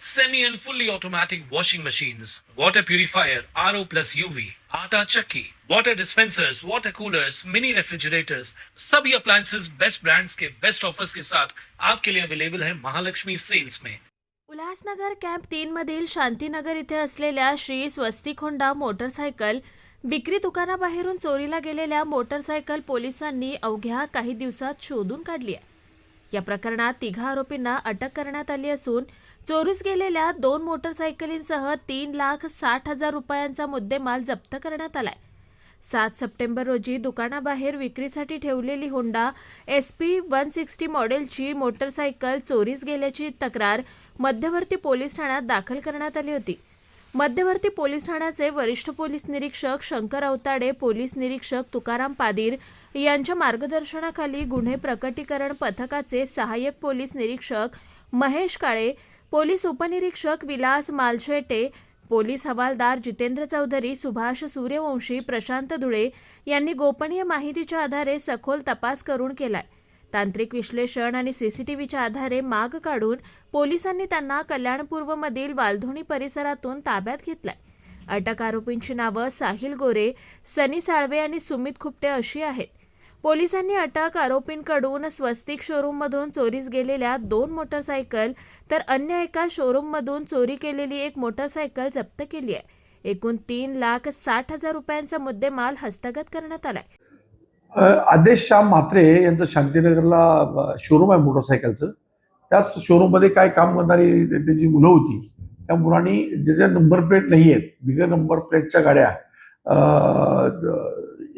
semi and fully automatic washing machines, water purifier, RO plus UV, आटा चक्की, water dispensers, water coolers, mini refrigerators, सभी appliances best brands के best offers के साथ आपके लिए अवेलेबल है महालक्ष्मी सेल्स में उल्हासनगर कॅम्प तीन मधील शांतीनगर इथे असलेल्या श्री स्वस्तिक होंडा मोटरसायकल विक्री दुकानाबाहेरून चोरीला गेलेल्या मोटरसायकल पोलिसांनी अवघ्या काही दिवसात शोधून काढली आहे. या प्रकरणात तिघा आरोपींना अटक करण्यात आली असून चोरीस गेलेल्या दोन मोटरसायकलींसह तीन लाख साठ हजार रुपयांचा मुद्देमाल जप्त करण्यात आलाय. सात सप्टेंबर रोजी दुकानाबाहेर विक्रीसाठी ठेवलेली Honda S P one sixty मॉडेलची मोटरसायकल चोरीस गेल्याची तक्रार मध्यवर्ती पोलीस ठाण्यात दाखल करण्यात आली होती. मध्यवर्ती पोलीस ठाण्याचे वरिष्ठ पोलीस निरीक्षक शंकर अवताडे पोलीस निरीक्षक तुकाराम पादीर यांच्या मार्गदर्शनाखाली गुन्हे प्रकटीकरण पथकाचे सहाय्यक पोलीस निरीक्षक महेश काळे पोलीस उपनिरीक्षक विलास मालशेटे पोलीस हवालदार जितेंद्र चौधरी सुभाष सूर्यवंशी प्रशांत धुळे यांनी गोपनीय माहितीच्या आधारे सखोल तपास करून केलाय. तांत्रिक विश्लेषण आणि सीसीटीव्हीच्या आधारे माग काढून पोलिसांनी त्यांना कल्याणपूर्वमधील वालधोणी परिसरातून ताब्यात घेतलाय. अटक आरोपींची नावं साहिल गोरे सनी साळवे आणि सुमित खुपटे अशी आहेत. पोलिसांनी अटक आरोपींकडून स्वस्तिक शोरूममधून चोरीस गेलेल्या दोन मोटरसायकल तर अन्य एका शोरूममधून चोरी केलेली एक मोटरसायकल जप्त केली आहे. एकूण तीन लाख साठ हजार रुपयांचा मुद्देमाल हस्तगत करण्यात आलाय. आदेश श्याम म्हात्रे यांचं शांतीनगरला शोरूम आहे मोटरसायकलचं त्याच शोरूममध्ये काय काम करणारी त्यांची मुलं होती त्या मुलांनी ज्याच्या नंबर प्लेट नाही आहेत बिगर नंबर प्लेटच्या गाड्या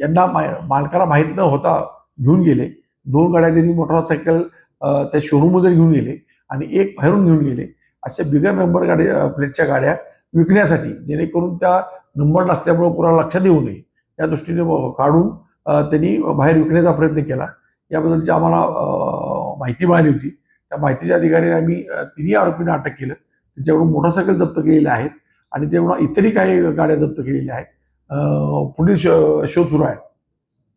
यांना मा- मालकाला माहीत न होता घेऊन गेले. दोन गाड्या त्यांनी मोटरसायकल त्या शोरूममध्ये घेऊन गेले आणि एक बाहेरून घेऊन गेले. अशा बिगर नंबर गाड्या प्लेटच्या गाड्या विकण्यासाठी जेणेकरून त्या नंबर नसल्यामुळे कुणाला लक्षात येऊ नये. या दृष्टीने काढून त्यांनी बाहेर विकण्याचा प्रयत्न केला. याबद्दलची आम्हाला माहिती मिळाली होती. त्या माहितीच्या अधिकाऱ्याने आम्ही तिन्ही आरोपींना अटक केलं. त्याच्याकडून मोटरसायकल जप्त केलेल्या आहेत आणि तेवढा इतरही काही गाड्या जप्त केलेल्या आहेत. पुढील शो- शोध सुरू आहे.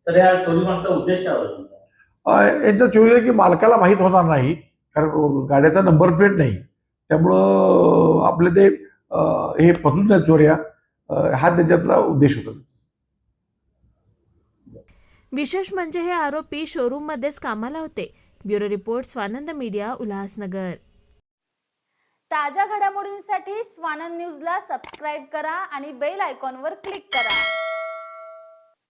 सर या उद्देश काय चोरी आहे की मालकाला माहीत होणार नाही. कारण गाड्याचा नंबर प्लेट नाही. त्यामुळं आपले ते हे जाईल चोऱ्या हा त्याच्यातला उद्देश होता. विशेष म्हणजे हे आरोपी शोरूममध्येच कामाला होते. Bureau report Swanand media Ulhasnagar. ताज्या घडामोडींसाठी स्वानंद न्यूजला सबस्क्राईब करा आणि बेल आयकॉनवर क्लिक करा.